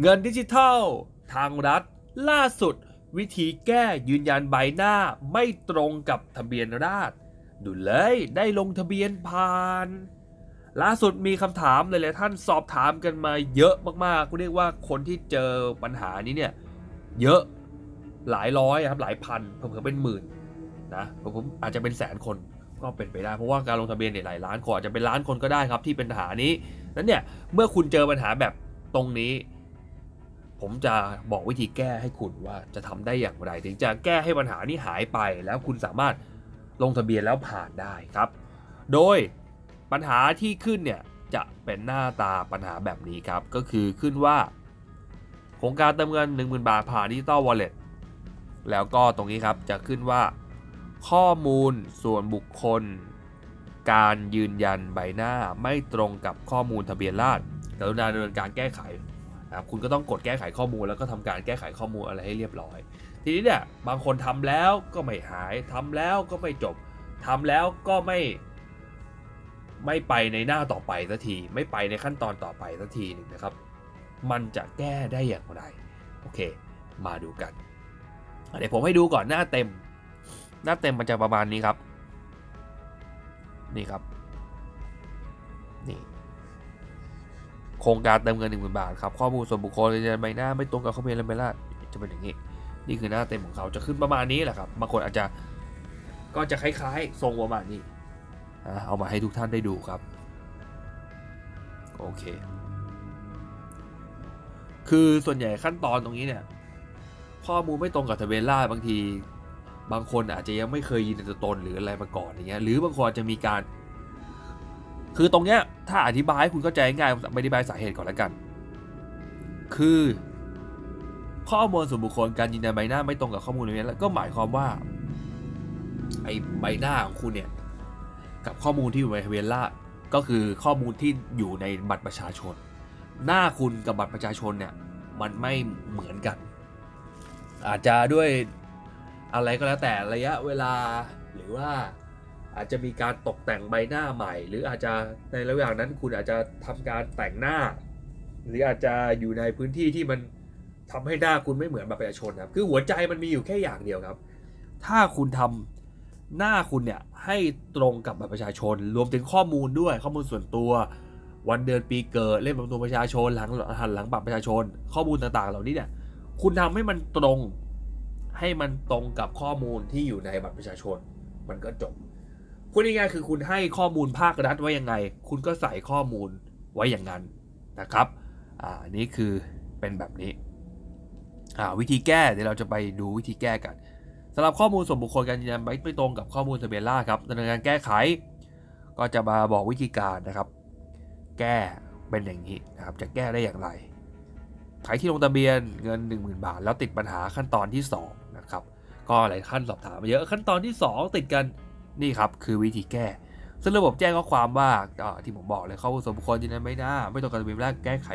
เงินดิจิทัล ทางรัฐ ล่าสุด วิธีแก้ยืนยันใบหน้าไม่ตรงกับทะเบียนราษฎรดูเลยได้ลงทะเบียนผ่าน ล่าสุดมีคำถามหลายๆท่านสอบถามกันมาเยอะมากๆเรียกว่าคนที่เจอปัญหานี้เนี่ยเยอะหลายร้อยครับหลายพันเพิ่มเป็นหมื่นนะผมอาจจะเป็นแสนคนก็เป็นไปได้เพราะว่าการลงทะเบียนเนี่ยหลายล้านคนอาจจะเป็นล้านคนก็ได้ครับที่เป็นปัญหานี้นั้นเนี่ยเมื่อคุณเจอปัญหาแบบตรงนี้ ผมจะบอกวิธีแก้ให้คุณว่าจะทำได้อย่างไร ถึงจะแก้ให้ปัญหานี้หายไป แล้วคุณสามารถลงทะเบียนแล้วผ่านได้ครับ โดยปัญหาที่ขึ้นเนี่ยจะเป็นหน้าตาปัญหาแบบนี้ครับ ก็คือขึ้นว่า โครงการเติมเงิน 10,000 บาทผ่านดิจิตอลวอลเล็ตแล้วก็ตรงนี้ครับจะขึ้นว่า ข้อมูลส่วนบุคคล การยืนยันใบหน้าไม่ตรงกับข้อมูลทะเบียนราษฎรกรุณาดำเนินการแก้ไข นะครับคุณก็ต้องกดแก้ไขข้อมูลแล้วก็ทำการแก้ไขข้อมูลอะไรให้เรียบร้อย ทีนี้เนี่ยบางคนทำแล้วก็ไม่หายทำแล้วก็ไม่จบทำแล้วก็ไม่ไม่ไปในหน้าต่อไปสักที ไม่ไปในขั้นตอนต่อไปสักทีหนึ่งนะครับ มันจะแก้ได้อย่างไร โอเค มาดูกัน เดี๋ยวผมให้ดูก่อนหน้าเต็ม หน้าเต็มมันจะประมาณนี้ครับ นี่ครับ โครงการเติมเงินหนึ่งหมื่นบาทครับข้อมูลส่วนบุคคลยืนยันใบหน้าไม่ตรงกับข้อมูลอะไรไม่ล่าจะเป็นอย่างนี้ นี่คือหน้าเต็มของเขาจะขึ้นประมาณนี้แหละครับบางคนอาจจะก็จะคล้ายๆทรงประมาณนี้เอามาให้ทุกท่านได้ดูครับโอเค คือส่วนใหญ่ขั้นตอนตรงนี้เนี่ยข้อมูลไม่ตรงกับทะเบียนราษบางที บางคนอาจจะยังไม่เคยยืนยันตัวตนหรืออะไรมาก่อนอย่างเงี้ยหรือบางคนอาจจะมีการ คือตรงเนี้ยถ้าอธิบายให้คุณเข้าใจง่ายผมอธิบายสาเหตุก่อนแล้วกัน คือ ข้อมูลส่วนบุคคลการยืนยันใบหน้าไม่ตรงกับข้อมูลนี้แล้วก็หมายความว่าไอ้ใบหน้าของคุณเนี่ยกับข้อมูลที่อยู่ในทะเบียนราษก็คือข้อมูลที่อยู่ในบัตรประชาชน หน้าคุณกับบัตรประชาชนเนี่ยมันไม่เหมือนกัน อาจจะด้วยอะไรก็แล้วแต่ระยะเวลาหรือว่า อาจจะมีการตกแต่งใบหน้าใหม่ หรืออาจจะในระหว่างนั้นคุณอาจจะทำการแต่งหน้า หรืออาจจะอยู่ในพื้นที่ที่มันทำให้หน้าคุณไม่เหมือนบัตรประชาชนครับคือหัวใจมันมีอยู่แค่อย่างเดียวครับ ถ้าคุณทำหน้าคุณเนี่ยให้ตรงกับบัตรประชาชน รวมถึงข้อมูลด้วยข้อมูลส่วนตัว วันเดือนปีเกิดเลขประจำตัวประชาชนหลังหันหลังบัตรประชาชน ข้อมูลต่างๆ เหล่านี้เนี่ยคุณทำให้มันตรงให้มันตรงกับข้อมูลที่อยู่ในบัตรประชาชน มันก็จบ พูดง่ายๆคือคุณให้ข้อมูลภาครัฐไว้ยังไง คุณก็ใส่ข้อมูลไว้อย่างนั้นนะครับ อ่านนี้คือเป็นแบบนี้ อ่าวิธีแก้เดี๋ยวเราจะไปดูวิธีแก้กันสำหรับข้อมูลส่วนบุคคลการยืนยันไม่ตรงกับข้อมูลทะเบียนราษฎรครับดำเนินการแก้ไข ก็จะมาบอกวิธีการนะครับ แก้เป็นอย่างนี้นะครับ จะแก้ได้อย่างไรใครที่ลงทะเบียนเงิน 10,000 บาท แล้วติดปัญหาขั้นตอนที่ 2 นะครับ ก็หลายขั้นสอบถามมาเยอะขั้นตอนที่ 2 ติดกัน นี่ครับคือวิธีแก้ ซึ่งระบบแจ้งข้อความว่าที่ผมบอกเลยข้อมูลส่วนบุคคลยืนยันไม่ได้ไม่ตรงกับทะเบียนราษฎรแก้ไข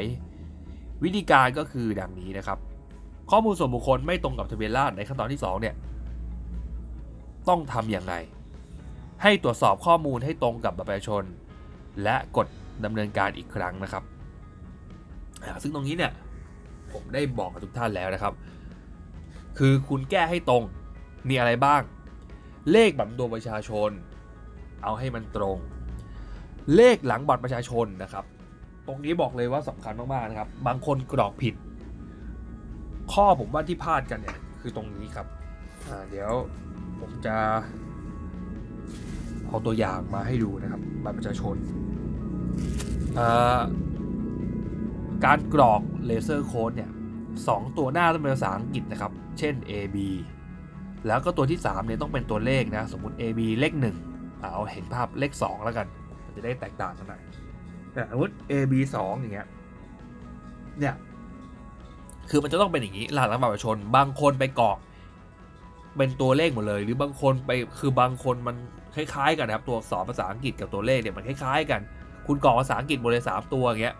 วิธีการก็คือดังนี้นะครับ ข้อมูลส่วนบุคคลไม่ตรงกับทะเบียนราษฎรในขั้นตอนที่ 2 เนี่ย ต้องทำอย่างไรให้ตรวจสอบข้อมูลให้ตรงกับบัตรประชาชน และกดดำเนินการอีกครั้งนะครับ ซึ่งตรงนี้เนี่ยผมได้บอกกับทุกท่านแล้วนะครับ คือคุณแก้ให้ตรงมีอะไรบ้าง เลขบัตรประจำตัวประชาชน เอาให้มันตรง เลขหลังบัตรประชาชนนะครับ ตรงนี้บอกเลยว่าสำคัญมากๆนะครับ บางคนกรอกผิด ข้อผมว่าที่พลาดกันเนี่ยคือตรงนี้ครับเดี๋ยวผมจะเอาตัวอย่างมาให้ดูนะครับบัตรประชาชนาการกรอกเลเซอร์โค้ดเนี่ยสองตัวหน้าต้องเป็นภาษาอังกฤษนะครับ เช่น A B แล้วก็ตัวที่3เนี่ยต้องเป็นตัวเลขนะ สมมุติ A B เลข1อ่าเอาเห็นภาพเลข 2 แล้วกันมันจะได้แตกต่างกันหน่อยแต่สมมติ A B 2อย่างเงี้ยเนี่ยคือมันจะต้องเป็นอย่างนี้รหัสหลังบัตรประชาชน บางคนไปกรอกเป็นตัวเลขหมดเลย หรือบางคนไปคือบางคนมันคล้ายๆ กันนะครับตัวอักษรภาษาอังกฤษกับตัวเลขเนี่ยมันคล้ายๆ กัน คุณกรอกภาษาอังกฤษหมดเลยสามตัวอย่างเงี้ย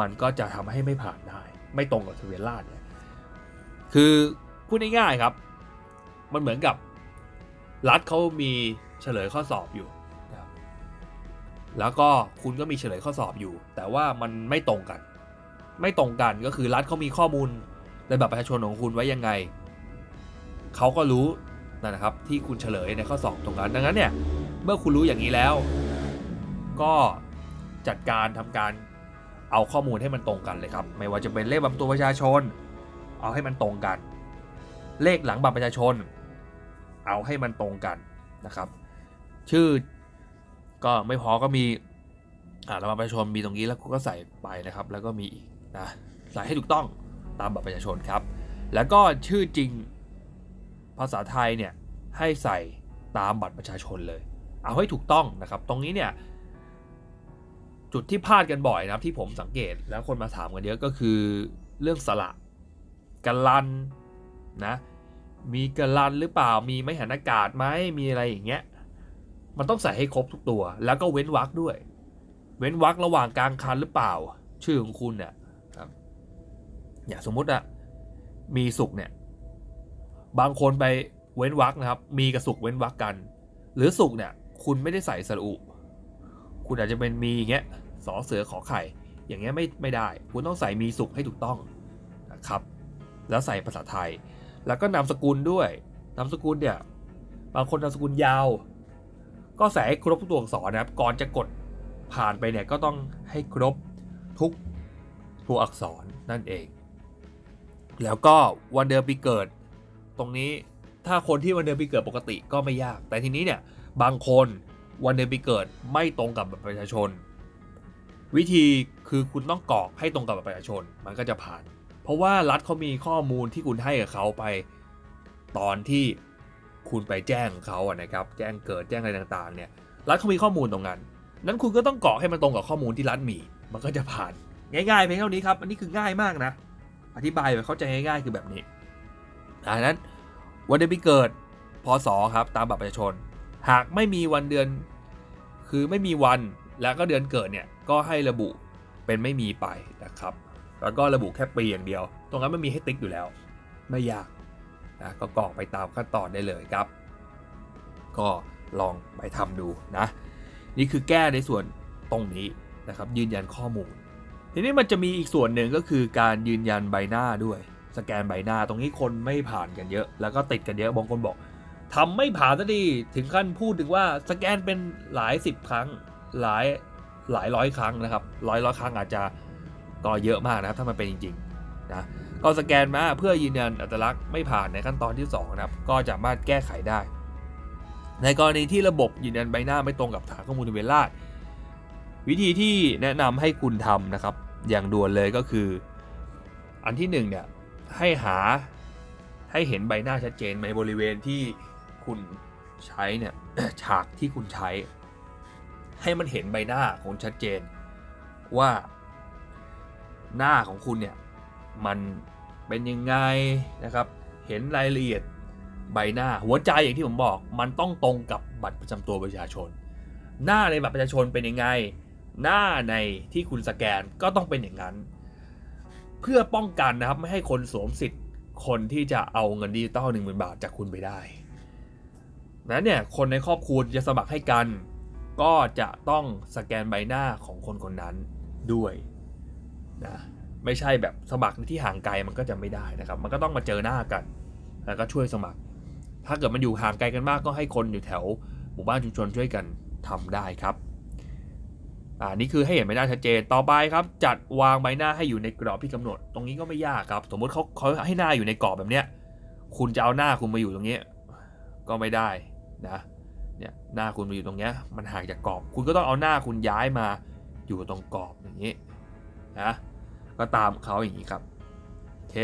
มันก็จะทำให้ไม่ผ่านได้ ไม่ตรงกับทะเบียนราษฎรเนี่ยคือ พูดง่ายๆครับ มันเหมือนกับรัฐเขามีเฉลยข้อสอบอยู่นะครับแล้วก็คุณก็มีเฉลยข้อสอบอยู่ แต่ว่ามันไม่ตรงกัน ไม่ตรงกันก็คือรัฐเขามีข้อมูลในบัตรประชาชนของคุณไว้ยังไง เขาก็รู้นะครับที่คุณเฉลยในข้อสอบตรงนั้น ดังนั้นเนี่ยเมื่อคุณรู้อย่างนี้แล้ว ก็จัดการทำการเอาข้อมูลให้มันตรงกันเลยครับ ไม่ว่าจะเป็นเลขบัตรตัวประชาชน เอาให้มันตรงกัน เลขหลังบัตรประชาชน เอาให้มันตรงกันนะครับ ชื่อก็ไม่พอก็มีอ่าบัตรประชาชนมีตรงนี้แล้วก็ใส่ไปนะครับ แล้วก็มีอีกนะใส่ให้ถูกต้องตามบัตรประชาชนครับ แล้วก็ชื่อจริงภาษาไทยเนี่ยให้ใส่ตามบัตรประชาชนเลย เอาให้ถูกต้องนะครับ ตรงนี้เนี่ยจุดที่พลาดกันบ่อยนะครับที่ผมสังเกตแล้วคนมาถามกันเยอะก็คือเรื่องสระกันลัน นะมีกันลันหรือเปล่ามีไม้หันอากาศไหมมีอะไรอย่างเงี้ยมันต้องใส่ให้ครบทุกตัว แล้วก็เว้นวรรคด้วย เว้นวรรคระหว่างกลางคันหรือเปล่า ชื่อของคุณเนี่ยครับอย่างสมมุติอะมีสุกเนี่ย บางคนไปเว้นวรรคนะครับ มีกับสุกเว้นวรรคกัน หรือสุกเนี่ย คุณไม่ได้ใส่สระอุ คุณอาจจะเป็นมีอย่างเงี้ยสอเสือขอไข่ อย่างเงี้ยไม่ไม่ได้ คุณต้องใส่มีสุกให้ถูกต้องนะครับ แล้วใส่ภาษาไทย แล้วก็นามสกุลด้วยนามสกุลเนี่ย บางคนนามสกุลยาว ก็ใส่ให้ครบทุกตัวอักษรนะครับ ก่อนจะกดผ่านไปเนี่ยก็ต้องให้ครบทุกตัวอักษรนั่นเอง แล้วก็วันเดือนปีเกิด ตรงนี้ถ้าคนที่วันเดือนปีเกิดปกติก็ไม่ยาก แต่ทีนี้เนี่ยบางคนวันเดือนปีเกิดไม่ตรงกับบัตรประชาชน วิธีคือคุณต้องกรอกให้ตรงกับบัตรประชาชน มันก็จะผ่าน เพราะว่ารัฐเขามีข้อมูลที่คุณให้กับเขาไป ตอนที่คุณไปแจ้งเขาอะนะครับ แจ้งเกิดแจ้งอะไรต่างๆ เนี่ย รัฐเขามีข้อมูลตรงนั้น นั้นคุณก็ต้องเกรอกให้มันตรงกับข้อมูลที่รัฐมี มันก็จะผ่าน ง่ายๆเพียงเท่านี้ครับ อันนี้คือง่ายมากนะ อธิบายแบบเข้าใจง่ายๆคือแบบนี้ดังนั้นวันเดือนปีเกิด พศ ครับ ตามบัตรประชาชน หากไม่มีวันเดือน คือไม่มีวันแล้วก็เดือนเกิดเนี่ย ก็ให้ระบุเป็นไม่มีไปนะครับ แล้วก็ระบุแค่ปีอย่างเดียว ตรงนั้นมันมีให้ติ๊กอยู่แล้ว ไม่ยากนะก็กรอกไปตามขั้นตอนได้เลยครับ ก็ลองไปทำดูนะ นี่คือแก้ในส่วนตรงนี้นะครับ ยืนยันข้อมูล ทีนี้มันจะมีอีกส่วนหนึ่งก็คือการยืนยันใบหน้าด้วย สแกนใบหน้าตรงนี้คนไม่ผ่านกันเยอะ แล้วก็ติดกันเยอะบางคนบอกทำไม่ผ่านซะดีถึงขั้นพูดถึงว่าสแกนเป็นหลายสิบครั้งหลายหลายร้อยครั้งนะครับร้อยร้อยครั้งอาจจะ ก็เยอะมากนะครับถ้ามันเป็นจริงๆนะก็สแกนมาเพื่อยืนยันอัตลักษณ์ไม่ผ่านในขั้นตอนที่สองนะครับก็จะสามารถแก้ไขได้ ในกรณีที่ระบบยืนยันใบหน้าไม่ตรงกับฐานข้อมูลทะเบียนราษฎรวิธีที่แนะนำให้คุณทำนะครับ อย่างด่วนเลยก็คือ อันที่หนึ่งเนี่ยให้หาให้เห็นใบหน้าชัดเจนในบริเวณที่คุณใช้เนี่ยฉากที่คุณใช้ ให้มันเห็นใบหน้าของชัดเจนว่า หน้าของคุณเนี่ยมันเป็นยังไงนะครับเห็นรายละเอียดใบหน้าหัวใจอย่างที่ผมบอก มันต้องตรงกับบัตรประจำตัวประชาชน หน้าในบัตรประชาชนเป็นยังไง หน้าในที่คุณสแกนก็ต้องเป็นอย่างนั้น เพื่อป้องกันนะครับไม่ให้คนสวมสิทธิ์คนที่จะเอาเงินดิจิตอลหนึ่งหมื่นบาทจากคุณไปได้นั้นเนี่ยคนในครอบครัวจะสมัครให้กัน ก็จะต้องสแกนใบหน้าของคนคนนั้นด้วย นะไม่ใช่แบบสมัครที่ห่างไกลมันก็จะไม่ได้นะครับ มันก็ต้องมาเจอหน้ากันแล้วก็ช่วยสมัคร ถ้าเกิดมันอยู่ห่างไกลกันมากก็ให้คนอยู่แถวหมู่บ้านชุมชนช่วยกันทำได้ครับอ่านี่คือให้เห็นใบหน้าชัดเจนต่อไปครับ จัดวางใบหน้าให้อยู่ในกรอบที่กำหนด ตรงนี้ก็ไม่ยากครับ สมมติเขาเขาให้หน้าอยู่ในกรอบแบบเนี้ยคุณจะเอาหน้าคุณมาอยู่ตรงนี้ ก็ไม่ได้นะเนี่ยหน้าคุณมาอยู่ตรงเนี้ยมันห่างจากกรอบ คุณก็ต้องเอาหน้าคุณย้ายมาอยู่ตรงกรอบอย่างนี้ นะก็ตามเขาอย่างนี้ครับโอเค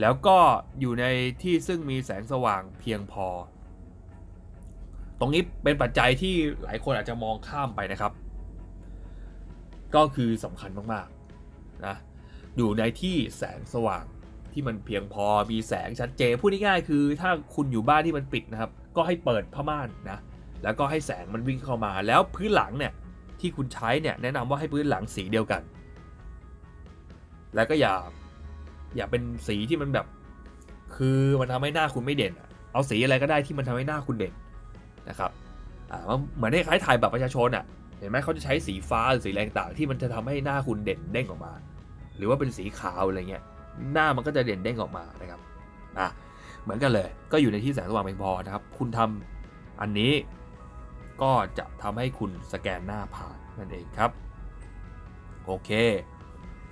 แล้วก็อยู่ในที่ซึ่งมีแสงสว่างเพียงพอ ตรงนี้เป็นปัจจัยที่หลายคนอาจจะมองข้ามไปนะครับ ก็คือสำคัญมากๆนะอยู่ในที่แสงสว่างที่มันเพียงพอมีแสงชัดเจนพูดง่ายๆคือ ถ้าคุณอยู่บ้านที่มันปิดนะครับ ก็ให้เปิดผ้าม่านนะแล้วก็ให้แสงมันวิ่งเข้ามา แล้วพื้นหลังเนี่ยที่คุณใช้เนี่ยแนะนำว่าให้พื้นหลังสีเดียวกัน แล้วก็อย่า อย่าเป็นสีที่มันแบบ คือมันทำให้หน้าคุณไม่เด่นอะเอาสีอะไรก็ได้ที่มันทำให้หน้าคุณเด่นนะครับอ่าเหมือนคล้ายๆถ่ายแบัตรประชาชนอะเห็นไหมเขาจะใช้สีฟ้าหรือสีแดงต่างๆที่มันจะทำให้หน้าคุณเด่นเด้งออกมา หรือว่าเป็นสีขาวอะไรเงี้ยหน้ามันก็จะเด่นเด้งออกมานะครับอะเหมือนกันเลย ก็อยู่ในที่แสงสว่างเพียงพอนะครับ คุณทำอันนี้ก็จะทำให้คุณสแกนหน้าผ่านนั่นเองครับ โอเค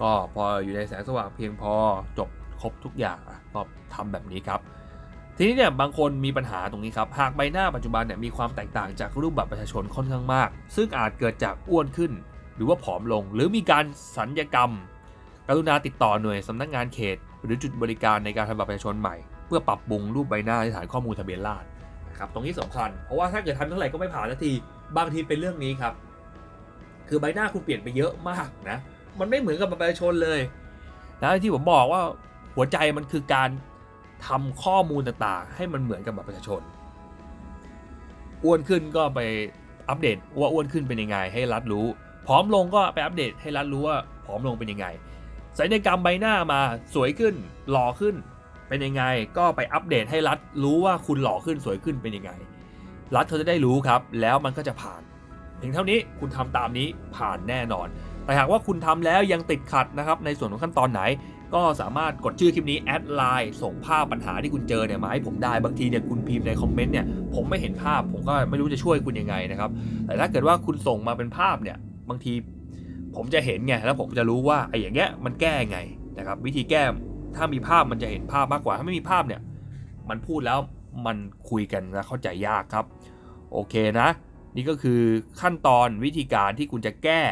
ก็พออยู่ในแสงสว่างเพียงพอจบครบทุกอย่างอะก็ทำแบบนี้ครับ ทีนี้เนี่ยบางคนมีปัญหาตรงนี้ครับ หากใบหน้าปัจจุบันเนี่ยมีความแตกต่างจากรูปบัตรประชาชนค่อนข้างมาก ซึ่งอาจเกิดจากอ้วนขึ้น หรือว่าผอมลง หรือมีการสัญญกรรม กรุณาติดต่อหน่วยสำนักงานเขต หรือจุดบริการในการทำบัตรประชาชนใหม่ เพื่อปรับปรุงรูปใบหน้าในฐานข้อมูลทะเบียนราษฎรนะครับตรงนี้สำคัญเพราะว่าถ้าเกิดทำเท่าไหร่ก็ไม่ผ่านสักทีบางทีเป็นเรื่องนี้ครับ คือใบหน้าคุณเปลี่ยนไปเยอะมากนะ มันไม่เหมือนกับประชาชนเลยนะที่ผมบอกว่าหัวใจมันคือการทำข้อมูลต่างๆ ให้มันเหมือนกับบัตรประชาชน อ้วนขึ้นก็ไปอัปเดตว่าอ้วนขึ้นเป็นยังไง ให้รัฐรู้ผอมลงก็ไปอัปเดตให้รัฐรู้ว่าผอมลงเป็นยังไงศัลยกรรมใบหน้ามาสวยขึ้นหล่อขึ้นเป็นยังไง ก็ไปอัปเดตให้รัฐรู้ว่าคุณหล่อขึ้นสวยขึ้นเป็นยังไง รัฐเขาจะได้รู้ครับ แล้วมันก็จะผ่านเพียงเท่านี้คุณทำตามนี้ผ่านแน่นอน แต่หากว่าคุณทำแล้วยังติดขัดนะครับในส่วนของขั้นตอนไหน ก็สามารถกดชื่อคลิปนี้แอดไลน์ส่งภาพปัญหาที่คุณเจอเนี่ยมาให้ผมได้บางทีเนี่ยคุณพิมพ์ในคอมเมนต์เนี่ยผมไม่เห็นภาพผมก็ไม่รู้จะช่วยคุณยังไงนะครับแต่ถ้าเกิดว่าคุณส่งมาเป็นภาพเนี่ยบางทีผมจะเห็นไงแล้วผมจะรู้ว่าไอ้อย่างเงี้ยมันแก้ไงนะครับวิธีแก้ถ้ามีภาพมันจะเห็นภาพมากกว่า ถ้าไม่มีภาพเนี่ยมันพูดแล้วมันคุยกันและเข้าใจยากครับ โอเคนะ นี่ก็คือขั้นตอนวิธีการที่คุณจะแก้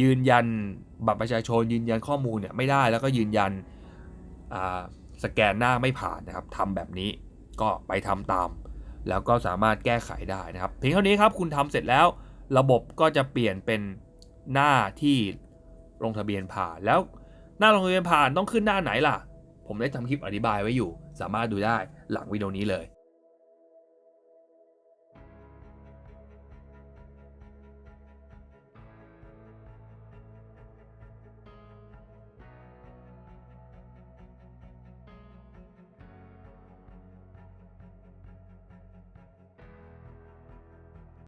ยืนยันบัตรประชาชนยืนยันข้อมูลเนี่ยไม่ได้แล้วก็ยืนยันสแกนหน้าไม่ผ่านนะครับทำแบบนี้ก็ไปทำตาม แล้วก็สามารถแก้ไขได้นะครับเพียงเท่านี้ครับคุณทำเสร็จแล้ว ระบบก็จะเปลี่ยนเป็นหน้าที่ลงทะเบียนผ่านแล้วหน้าลงทะเบียนผ่านต้องขึ้นหน้าไหนล่ะ ผมได้ทำคลิปอธิบายไว้อยู่ สามารถดูได้หลังวิดีโอนี้เลย